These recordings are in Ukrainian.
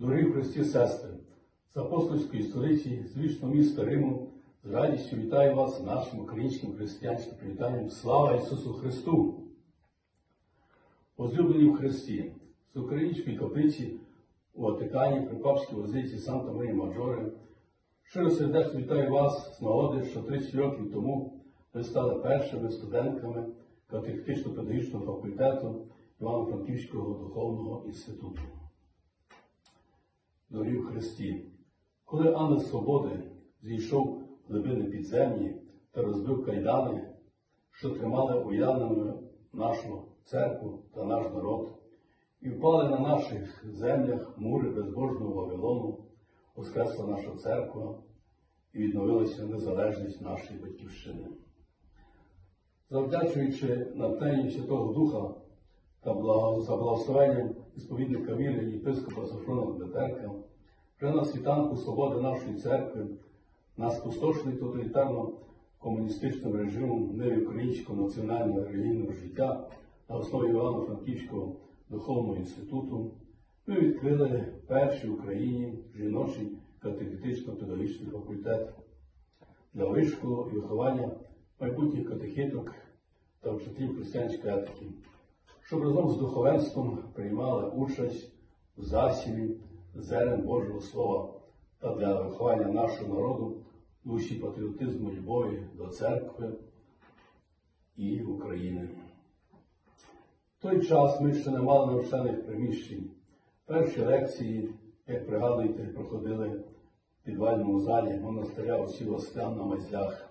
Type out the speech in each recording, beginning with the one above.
Дорогі Христі сестри, з апостольської столиці, з вічного міста Риму, з радістю вітаю вас нашим українським християнським привітанням. Слава Ісусу Христу! Возлюблені в Христі, з української каплиці у Ватикані при папській возиці Санта Марія Маджоре, щиро сердечно вітаю вас з нагоди, що 30 років тому ви стали першими студентками катехетично-педагогічного факультету Івано-Франківського духовного інституту. Дорогі в Христі, коли ангел свободи зійшов в глибини підземні та розбив кайдани, що тримали уявними нашу церкву та наш народ, і впали на наших землях мури безбожного Вавилону, воскресла наша церква і відновилася незалежність нашої батьківщини. Завдячуючи натхненню Святого Духа та благословенням ісповідника віри єпископа Софрона Бетерка, вже на світанку свободи нашої церкви, на спустошений тоталітарно-комуністичним режимом ниві українського національного релігійного життя на основі Івано-Франківського духовного інституту, ми відкрили перший в Україні жіночий катехетично-педагогічний факультет для вишколу і виховання майбутніх катехіток та вчителів християнської етики, щоб разом з духовенством приймали участь в засіві зерен Божого Слова та для виховання нашого народу душі патріотизму, любові до церкви і України. В той час ми ще не мали навчальних приміщень. Перші лекції, як пригадуєте, проходили в підвальному залі монастиря усіх Ослян на Мазлях,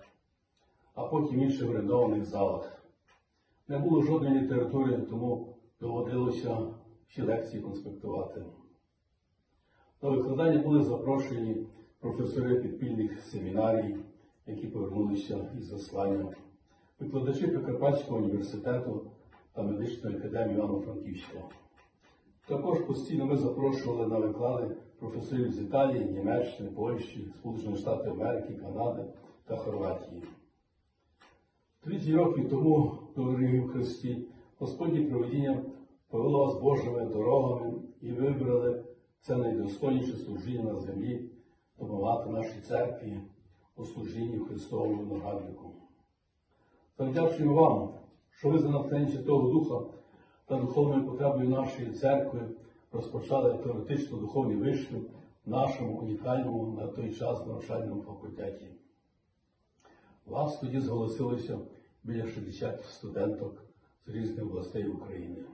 а потім в інших залах. Не було жодної літератури, тому доводилося всі лекції конспектувати. До викладання були запрошені професори підпільних семінарій, які повернулися із заслання, викладачі Прикарпатського університету та медичної академії Івано-Франківська. Також постійно ми запрошували на виклади професорів з Італії, Німеччини, Польщі, Сполучених Штатів Америки, Канади та Хорватії. 30 років тому, дорогі в Христі, Господнє проведіння повело вас Божими дорогами і вибрали це найдостойніше служіння на землі, допомагати нашій церкві у служінні Христовому нагаднику. Завдячуємо вам, що ви за натхнення Святого Духа та духовною потребою нашої церкви розпочали теоретично духовні вишки в нашому унікальному на той час навчальному факультеті. Вас тоді зголосилося біля 60 студенток з різних областей України.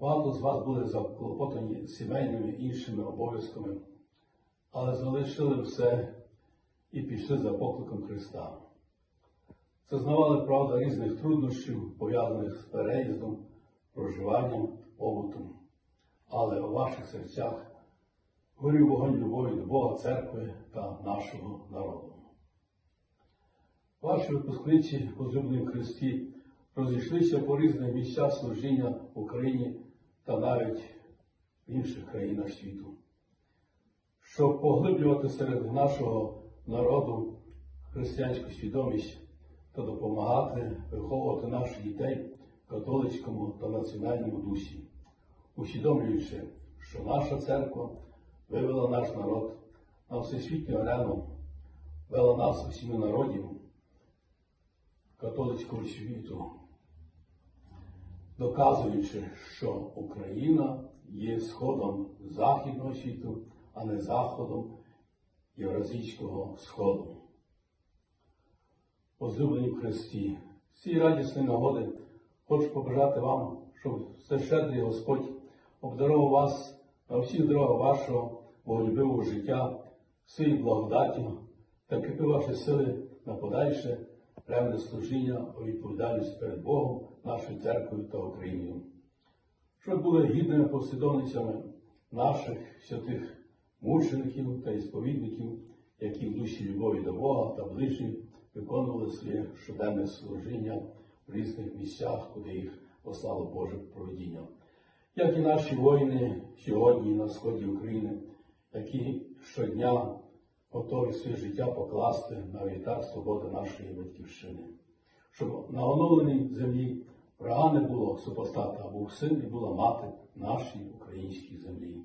Багато з вас були заклопотані сімейними іншими обов'язками, але залишили все і пішли за покликом Христа. Зазнавали, правда, різних труднощів, пов'язаних з переїздом, проживанням, побутом, але у ваших серцях горів вогонь любові до Бога, церкви та нашого народу. Ваші випускниці, возлюблені в Христі, розійшлися по різних місцях служіння в Україні та навіть в інших країнах світу. Щоб поглиблювати серед нашого народу християнську свідомість та допомагати виховувати наших дітей в католицькому та національному дусі, усвідомлюючи, що наша церква вивела наш народ на всесвітню арену, вела нас усіми народів католицького світу, доказуючи, що Україна є сходом Західного світу, а не заходом Євразійського Сходу. Возлюблені в Христі, з цієї радісної нагоди хочу побажати вам, щоб всещедрий Господь обдарував вас на всіх дорогах вашого боголюбивого життя, своєю благодаттю та кріпив ваші сили на подальше ревне служіння у відповідальність перед Богом, нашою церквою та Україною. Щоб були гідними послідовницями наших святих мучеників та ісповідників, які в душі любові до Бога та ближніх виконували своє щоденне служіння в різних місцях, куди їх послало Боже проведіння. Як і наші воїни сьогодні на сході України, які щодня готові своє життя покласти на вітар свободи нашої батьківщини, щоб на оновленій землі врага не було супостата, був син і була мати нашій українській землі.